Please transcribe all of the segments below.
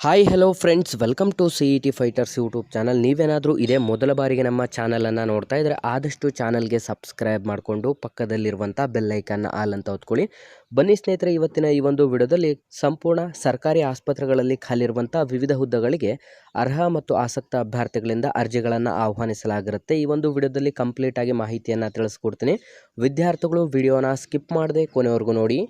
Hi hello friends welcome to C E T fighters YouTube channel ನೀವೇನಾದರೂ ಇದೇ ಮೊದಲ ಬಾರಿಗೆ ನಮ್ಮ ಚಾನಲನ್ನು ನೋಡ್ತಾ ಇದ್ದರೆ ಆದಷ್ಟು ಚಾನಲ್ಗೆ ಸಬ್ಸ್ಕ್ರೈಬ್ ಮಾಡಿಕೊಂಡು ಪಕ್ಕದಲ್ಲಿರುವಂಥ ಬೆಲ್ಲೈಕನ್ನ ಆಲ್ ಅಂತ ಹೊತ್ಕೊಳ್ಳಿ. ಬನ್ನಿ ಸ್ನೇಹಿತರೆ, ಇವತ್ತಿನ ಈ ಒಂದು ವಿಡಿಯೋದಲ್ಲಿ ಸಂಪೂರ್ಣ ಸರ್ಕಾರಿ ಆಸ್ಪತ್ರೆಗಳಲ್ಲಿ ಖಾಲಿರುವಂಥ ವಿವಿಧ ಹುದ್ದೆಗಳಿಗೆ ಅರ್ಹ ಮತ್ತು ಆಸಕ್ತ ಅಭ್ಯರ್ಥಿಗಳಿಂದ ಅರ್ಜಿಗಳನ್ನು ಆಹ್ವಾನಿಸಲಾಗಿರುತ್ತೆ. ಈ ಒಂದು ವಿಡಿಯೋದಲ್ಲಿ ಕಂಪ್ಲೀಟಾಗಿ ಮಾಹಿತಿಯನ್ನು ತಿಳಿಸ್ಕೊಡ್ತೀನಿ. ವಿದ್ಯಾರ್ಥಿಗಳು ವಿಡಿಯೋನ ಸ್ಕಿಪ್ ಮಾಡದೆ ಕೊನೆವರೆಗೂ ನೋಡಿ.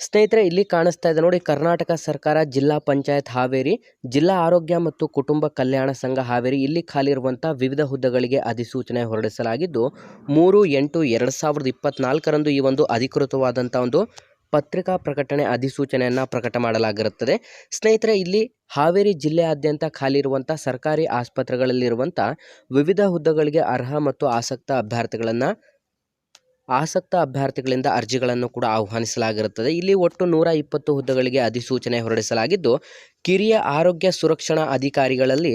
ಸ್ನೇಹಿತರೆ, ಇಲ್ಲಿ ಕಾಣಿಸ್ತಾ ಇದೆ ನೋಡಿ, ಕರ್ನಾಟಕ ಸರ್ಕಾರ, ಜಿಲ್ಲಾ ಪಂಚಾಯತ್ ಹಾವೇರಿ, ಜಿಲ್ಲಾ ಆರೋಗ್ಯ ಮತ್ತು ಕುಟುಂಬ ಕಲ್ಯಾಣ ಸಂಘ ಹಾವೇರಿ ಇಲ್ಲಿ ಖಾಲಿ ಇರುವಂಥ ವಿವಿಧ ಹುದ್ದೆಗಳಿಗೆ ಅಧಿಸೂಚನೆ ಹೊರಡಿಸಲಾಗಿದ್ದು, ಮೂರು, ಎಂಟು, ಎರಡು ಸಾವಿರದ ಇಪ್ಪತ್ನಾಲ್ಕರಂದು ಈ ಒಂದು ಅಧಿಕೃತವಾದಂಥ ಒಂದು ಪತ್ರಿಕಾ ಪ್ರಕಟಣೆ ಅಧಿಸೂಚನೆಯನ್ನು ಪ್ರಕಟ ಮಾಡಲಾಗಿರುತ್ತದೆ. ಸ್ನೇಹಿತರೆ, ಇಲ್ಲಿ ಹಾವೇರಿ ಜಿಲ್ಲೆಯಾದ್ಯಂತ ಖಾಲಿ ಇರುವಂಥ ಸರ್ಕಾರಿ ಆಸ್ಪತ್ರೆಗಳಲ್ಲಿರುವಂಥ ವಿವಿಧ ಹುದ್ದೆಗಳಿಗೆ ಅರ್ಹ ಮತ್ತು ಆಸಕ್ತ ಅಭ್ಯರ್ಥಿಗಳನ್ನು ಆಸಕ್ತ ಅಭ್ಯರ್ಥಿಗಳಿಂದ ಅರ್ಜಿಗಳನ್ನು ಕೂಡ ಆಹ್ವಾನಿಸಲಾಗಿರುತ್ತದೆ. ಇಲ್ಲಿ ಒಟ್ಟು ನೂರ ಇಪ್ಪತ್ತು ಹುದ್ದೆಗಳಿಗೆ ಅಧಿಸೂಚನೆ ಹೊರಡಿಸಲಾಗಿದ್ದು, ಕಿರಿಯ ಆರೋಗ್ಯ ಸುರಕ್ಷಣಾ ಅಧಿಕಾರಿಗಳಲ್ಲಿ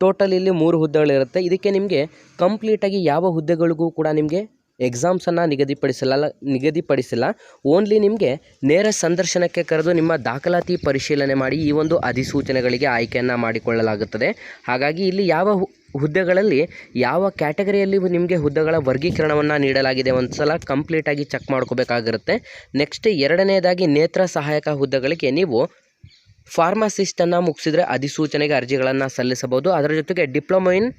ಟೋಟಲ್ ಇಲ್ಲಿ ಮೂರು ಹುದ್ದೆಗಳಿರುತ್ತೆ. ಇದಕ್ಕೆ ನಿಮಗೆ ಕಂಪ್ಲೀಟಾಗಿ ಯಾವ ಹುದ್ದೆಗಳಿಗೂ ಕೂಡ ನಿಮಗೆ ಎಕ್ಸಾಮ್ಸನ್ನು ನಿಗದಿಪಡಿಸಲ್ಲ, ನಿಗದಿಪಡಿಸಿಲ್ಲ. ಓನ್ಲಿ ನಿಮಗೆ ನೇರ ಸಂದರ್ಶನಕ್ಕೆ ಕರೆದು ನಿಮ್ಮ ದಾಖಲಾತಿ ಪರಿಶೀಲನೆ ಮಾಡಿ ಈ ಒಂದು ಅಧಿಸೂಚನೆಗಳಿಗೆ ಆಯ್ಕೆಯನ್ನು ಮಾಡಿಕೊಳ್ಳಲಾಗುತ್ತದೆ. ಹಾಗಾಗಿ ಇಲ್ಲಿ ಯಾವ ಹುದ್ದೆಗಳಲ್ಲಿ ಯಾವ ಕ್ಯಾಟಗರಿಯಲ್ಲಿ ನಿಮಗೆ ಹುದ್ದೆಗಳ ವರ್ಗೀಕರಣವನ್ನು ನೀಡಲಾಗಿದೆ? ಒಂದು ಸಲ ಕಂಪ್ಲೀಟಾಗಿ ಚೆಕ್ ಮಾಡ್ಕೋಬೇಕಾಗಿರುತ್ತೆ. ನೆಕ್ಸ್ಟ್ ಎರಡನೇದಾಗಿ ನೇತ್ರ ಸಹಾಯಕ ಹುದ್ದೆಗಳಿಗೆ ನೀವು ಫಾರ್ಮಸಿಸ್ಟನ್ನು ಮುಗಿಸಿದ್ರೆ ಅಧಿಸೂಚನೆಗೆ ಅರ್ಜಿಗಳನ್ನು ಸಲ್ಲಿಸಬಹುದು. ಅದರ ಜೊತೆಗೆ ಡಿಪ್ಲೊಮೊ ಇನ್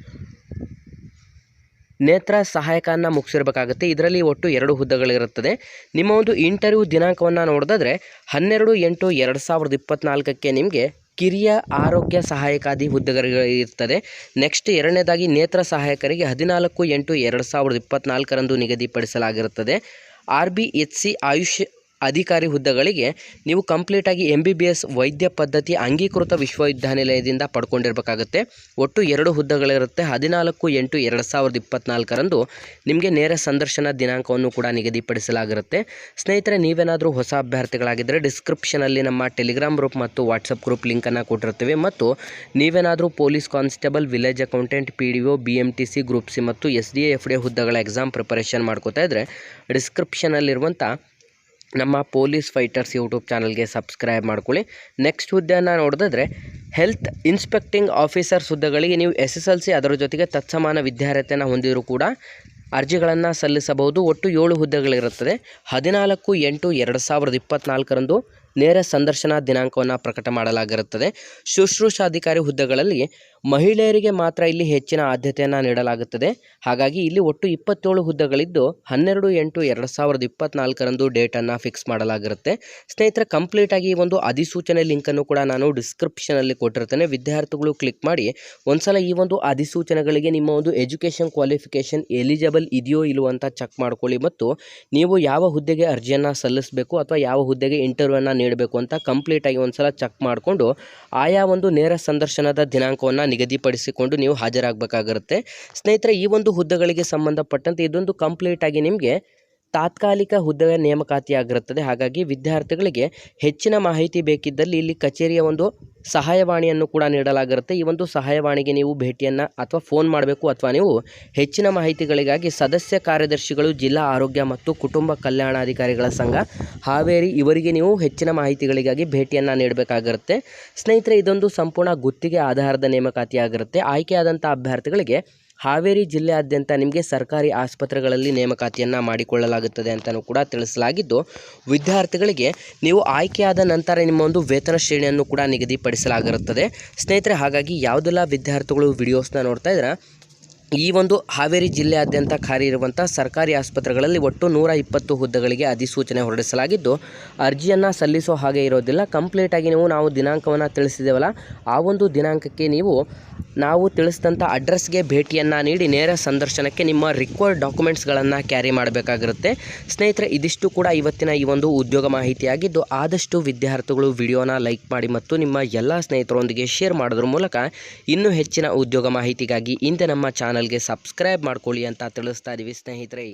ನೇತ್ರ ಸಹಾಯಕನ ಮುಗಿಸಿರ್ಬೇಕಾಗುತ್ತೆ. ಇದರಲ್ಲಿ ಒಟ್ಟು ಎರಡು ಹುದ್ದೆಗಳಿರುತ್ತದೆ. ನಿಮ್ಮ ಒಂದು ಇಂಟರ್ವ್ಯೂ ದಿನಾಂಕವನ್ನು ನೋಡಿದ್ರೆ ಹನ್ನೆರಡು ಎಂಟು ಎರಡು ಸಾವಿರದ ಇಪ್ಪತ್ತ್ನಾಲ್ಕಕ್ಕೆ ನಿಮಗೆ ಕಿರಿಯ ಆರೋಗ್ಯ ಸಹಾಯಕಾದಿ ಹುದ್ದೆಗಳು ಇರ್ತದೆ ನೆಕ್ಸ್ಟ್ ಎರಡನೇದಾಗಿ ನೇತ್ರ ಸಹಾಯಕರಿಗೆ ಹದಿನಾಲ್ಕು ಎಂಟು ಎರಡು ಸಾವಿರದ ಇಪ್ಪತ್ತ್ನಾಲ್ಕರಂದು ನಿಗದಿಪಡಿಸಲಾಗಿರುತ್ತದೆ. R B H C AYUSH ಅಧಿಕಾರಿ ಹುದ್ದೆಗಳಿಗೆ ನೀವು ಕಂಪ್ಲೀಟಾಗಿ ಎಂ ಬಿ ಬಿ ಎಸ್ ವೈದ್ಯ ಪದ್ಧತಿ ಅಂಗೀಕೃತ ವಿಶ್ವವಿದ್ಯಾನಿಲಯದಿಂದ ಪಡ್ಕೊಂಡಿರಬೇಕಾಗುತ್ತೆ. ಒಟ್ಟು ಎರಡು ಹುದ್ದೆಗಳಿರುತ್ತೆ. ಹದಿನಾಲ್ಕು ಎಂಟು ಎರಡು ಸಾವಿರದ ಇಪ್ಪತ್ತ್ನಾಲ್ಕರಂದು ನಿಮಗೆ ನೇರ ಸಂದರ್ಶನ ದಿನಾಂಕವನ್ನು ಕೂಡ ನಿಗದಿಪಡಿಸಲಾಗಿರುತ್ತೆ. ಸ್ನೇಹಿತರೆ, ನೀವೇನಾದರೂ ಹೊಸ ಅಭ್ಯರ್ಥಿಗಳಾಗಿದ್ದರೆ ಡಿಸ್ಕ್ರಿಪ್ಷನಲ್ಲಿ ನಮ್ಮ ಟೆಲಿಗ್ರಾಮ್ ಗ್ರೂಪ್ ಮತ್ತು ವಾಟ್ಸಪ್ ಗ್ರೂಪ್ ಲಿಂಕನ್ನು ಕೊಟ್ಟಿರ್ತೀವಿ ಮತ್ತು ನೀವೇನಾದರೂ police constable village accountant P D O B M T C group C ಮತ್ತು ಎಸ್ ಡಿ ಎಫ್ ಡಿ ಹುದ್ದೆಗಳ ಎಕ್ಸಾಮ್ ಪ್ರಿಪರೇಷನ್ ಮಾಡ್ಕೋತಾ ಇದ್ದರೆ ಡಿಸ್ಕ್ರಿಪ್ಷನಲ್ಲಿರುವಂಥ ನಮ್ಮ ಪೊಲೀಸ್ ಫೈಟರ್ಸ್ ಯೂಟ್ಯೂಬ್ ಚಾನಲ್ಗೆ ಸಬ್ಸ್ಕ್ರೈಬ್ ಮಾಡ್ಕೊಳ್ಳಿ. ನೆಕ್ಸ್ಟ್ ಹುದ್ದೆಯನ್ನು ನೋಡಿದ್ರೆ ಹೆಲ್ತ್ ಇನ್ಸ್ಪೆಕ್ಟಿಂಗ್ ಆಫೀಸರ್ಸ್ ಹುದ್ದೆಗಳಿಗೆ ನೀವು ಎಸ್ ಎಸ್ ಎಲ್ ಸಿ ಅದರ ಜೊತೆಗೆ ತತ್ಸಮಾನ ವಿದ್ಯಾರ್ಹತೆಯನ್ನು ಹೊಂದಿದರೂ ಕೂಡ ಅರ್ಜಿಗಳನ್ನು ಸಲ್ಲಿಸಬಹುದು. ಒಟ್ಟು ಏಳು ಹುದ್ದೆಗಳಿರುತ್ತದೆ. ಹದಿನಾಲ್ಕು ಎಂಟು ಎರಡು ಸಾವಿರದ ಇಪ್ಪತ್ನಾಲ್ಕರಂದು ನೇರ ಸಂದರ್ಶನ ದಿನಾಂಕವನ್ನು ಪ್ರಕಟ ಮಾಡಲಾಗಿರುತ್ತದೆ. ಶುಶ್ರೂಷಾಧಿಕಾರಿ ಹುದ್ದೆಗಳಲ್ಲಿ ಮಹಿಳೆಯರಿಗೆ ಮಾತ್ರ ಇಲ್ಲಿ ಹೆಚ್ಚಿನ ಆದ್ಯತೆಯನ್ನು ನೀಡಲಾಗುತ್ತದೆ. ಹಾಗಾಗಿ ಇಲ್ಲಿ ಒಟ್ಟು ಇಪ್ಪತ್ತೇಳು ಹುದ್ದೆಗಳಿದ್ದು ಹನ್ನೆರಡು ಎಂಟು ಎರಡು ಸಾವಿರದ ಇಪ್ಪತ್ನಾಲ್ಕರಂದು ಡೇಟನ್ನು ಫಿಕ್ಸ್ ಮಾಡಲಾಗಿರುತ್ತೆ. ಸ್ನೇಹಿತರೆ ಕಂಪ್ಲೀಟಾಗಿ ಈ ಒಂದು ಅಧಿಸೂಚನೆ ಲಿಂಕನ್ನು ಕೂಡ ನಾನು ಡಿಸ್ಕ್ರಿಪ್ಷನಲ್ಲಿ ಕೊಟ್ಟಿರ್ತೇನೆ. ವಿದ್ಯಾರ್ಥಿಗಳು ಕ್ಲಿಕ್ ಮಾಡಿ ಒಂದ್ಸಲ ಈ ಒಂದು ಅಧಿಸೂಚನೆಗಳಿಗೆ ನಿಮ್ಮ ಒಂದು ಎಜುಕೇಷನ್ ಕ್ವಾಲಿಫಿಕೇಷನ್ ಎಲಿಜಿಬಲ್ ಇದೆಯೋ ಇಲ್ಲವೋ ಅಂತ ಚೆಕ್ ಮಾಡ್ಕೊಳ್ಳಿ. ಮತ್ತು ನೀವು ಯಾವ ಹುದ್ದೆಗೆ ಅರ್ಜಿಯನ್ನು ಸಲ್ಲಿಸಬೇಕು ಅಥವಾ ಯಾವ ಹುದ್ದೆಗೆ ಇಂಟರ್ವ್ಯೂವನ್ನು ನೀಡಬೇಕು ಅಂತ ಕಂಪ್ಲೀಟಾಗಿ ಒಂದು ಸಲ ಚೆಕ್ ಮಾಡಿಕೊಂಡು ಆಯಾ ಒಂದು ನೇರ ಸಂದರ್ಶನದ ದಿನಾಂಕವನ್ನು ನಿಗದಿಪಡಿಸಿಕೊಂಡು ನೀವು ಹಾಜರಾಗಬೇಕಾಗಿರುತ್ತೆ. ಸ್ನೇಹಿತರೆ, ಈ ಒಂದು ಹುದ್ದೆಗಳಿಗೆ ಸಂಬಂಧಪಟ್ಟಂತೆ ಇದೊಂದು ಕಂಪ್ಲೀಟಾಗಿ ನಿಮಗೆ ತಾತ್ಕಾಲಿಕ ಹುದ್ದೆಯ ನೇಮಕಾತಿಯಾಗಿರುತ್ತದೆ. ಹಾಗಾಗಿ ವಿದ್ಯಾರ್ಥಿಗಳಿಗೆ ಹೆಚ್ಚಿನ ಮಾಹಿತಿ ಬೇಕಿದ್ದಲ್ಲಿ ಇಲ್ಲಿ ಕಚೇರಿಯ ಒಂದು ಸಹಾಯವಾಣಿಯನ್ನು ಕೂಡ ನೀಡಲಾಗಿರುತ್ತೆ. ಈ ಒಂದು ಸಹಾಯವಾಣಿಗೆ ನೀವು ಭೇಟಿಯನ್ನು ಅಥವಾ ಫೋನ್ ಮಾಡಬೇಕು ಅಥವಾ ನೀವು ಹೆಚ್ಚಿನ ಮಾಹಿತಿಗಳಿಗಾಗಿ ಸದಸ್ಯ ಕಾರ್ಯದರ್ಶಿಗಳು, ಜಿಲ್ಲಾ ಆರೋಗ್ಯ ಮತ್ತು ಕುಟುಂಬ ಕಲ್ಯಾಣಾಧಿಕಾರಿಗಳ ಸಂಘ, ಹಾವೇರಿ ಇವರಿಗೆ ನೀವು ಹೆಚ್ಚಿನ ಮಾಹಿತಿಗಳಿಗಾಗಿ ಭೇಟಿಯನ್ನು ನೀಡಬೇಕಾಗಿರುತ್ತೆ. ಸ್ನೇಹಿತರೆ, ಇದೊಂದು ಸಂಪೂರ್ಣ ಗುತ್ತಿಗೆ ಆಧಾರದ ನೇಮಕಾತಿಯಾಗಿರುತ್ತೆ. ಆಯ್ಕೆಯಾದಂಥ ಅಭ್ಯರ್ಥಿಗಳಿಗೆ ಹಾವೇರಿ ಜಿಲ್ಲೆಯಾದ್ಯಂತ ನಿಮಗೆ ಸರ್ಕಾರಿ ಆಸ್ಪತ್ರೆಗಳಲ್ಲಿ ನೇಮಕಾತಿಯನ್ನು ಮಾಡಿಕೊಳ್ಳಲಾಗುತ್ತದೆ ಅಂತಲೂ ಕೂಡ ತಿಳಿಸಲಾಗಿದ್ದು, ವಿದ್ಯಾರ್ಥಿಗಳಿಗೆ ನೀವು ಆಯ್ಕೆಯಾದ ನಂತರ ನಿಮ್ಮ ಒಂದು ವೇತನ ಶ್ರೇಣಿಯನ್ನು ಕೂಡ ನಿಗದಿಪಡಿಸಲಾಗಿರುತ್ತದೆ. ಸ್ನೇಹಿತರೆ, ಹಾಗಾಗಿ ಯಾವುದೆಲ್ಲ ವಿದ್ಯಾರ್ಥಿಗಳು ವಿಡಿಯೋಸ್ನ ನೋಡ್ತಾ ಇದ್ರೆ ಈ ಒಂದು ಹಾವೇರಿ ಜಿಲ್ಲೆಯಾದ್ಯಂತ ಖಾಲಿ ಇರುವಂಥ ಸರ್ಕಾರಿ ಆಸ್ಪತ್ರೆಗಳಲ್ಲಿ ಒಟ್ಟು ನೂರ ಇಪ್ಪತ್ತು ಹುದ್ದೆಗಳಿಗೆ ಅಧಿಸೂಚನೆ ಹೊರಡಿಸಲಾಗಿದ್ದು, ಅರ್ಜಿಯನ್ನು ಸಲ್ಲಿಸೋ ಹಾಗೆ ಇರೋದಿಲ್ಲ. ಕಂಪ್ಲೀಟಾಗಿ ನೀವು ನಾವು ದಿನಾಂಕವನ್ನು ತಿಳಿಸಿದ್ದೇವಲ್ಲ ಆ ಒಂದು ದಿನಾಂಕಕ್ಕೆ ನೀವು ನಾವು ತಿಳಿಸಿದಂಥ ಅಡ್ರೆಸ್ಗೆ ಭೇಟಿಯನ್ನು ನೀಡಿ ನೇರ ಸಂದರ್ಶನಕ್ಕೆ ನಿಮ್ಮ ರಿಕ್ವೈರ್ಡ್ ಡಾಕ್ಯುಮೆಂಟ್ಸ್ಗಳನ್ನು ಕ್ಯಾರಿ ಮಾಡಬೇಕಾಗಿರುತ್ತೆ. ಸ್ನೇಹಿತರೆ, ಇದಿಷ್ಟು ಕೂಡ ಇವತ್ತಿನ ಈ ಒಂದು ಉದ್ಯೋಗ ಮಾಹಿತಿಯಾಗಿದ್ದು, ಆದಷ್ಟು ವಿದ್ಯಾರ್ಥಿಗಳು ವಿಡಿಯೋನ ಲೈಕ್ ಮಾಡಿ ಮತ್ತು ನಿಮ್ಮ ಎಲ್ಲ ಸ್ನೇಹಿತರೊಂದಿಗೆ ಶೇರ್ ಮಾಡೋದ್ರ ಮೂಲಕ ಇನ್ನೂ ಹೆಚ್ಚಿನ ಉದ್ಯೋಗ ಮಾಹಿತಿಗಾಗಿ ಹಿಂದೆ ನಮ್ಮ ಚಾನಲ್ಗೆ ಸಬ್ಸ್ಕ್ರೈಬ್ ಮಾಡ್ಕೊಳ್ಳಿ ಅಂತ ತಿಳಿಸ್ತಾ ಇದ್ದೀವಿ ಸ್ನೇಹಿತರೆ.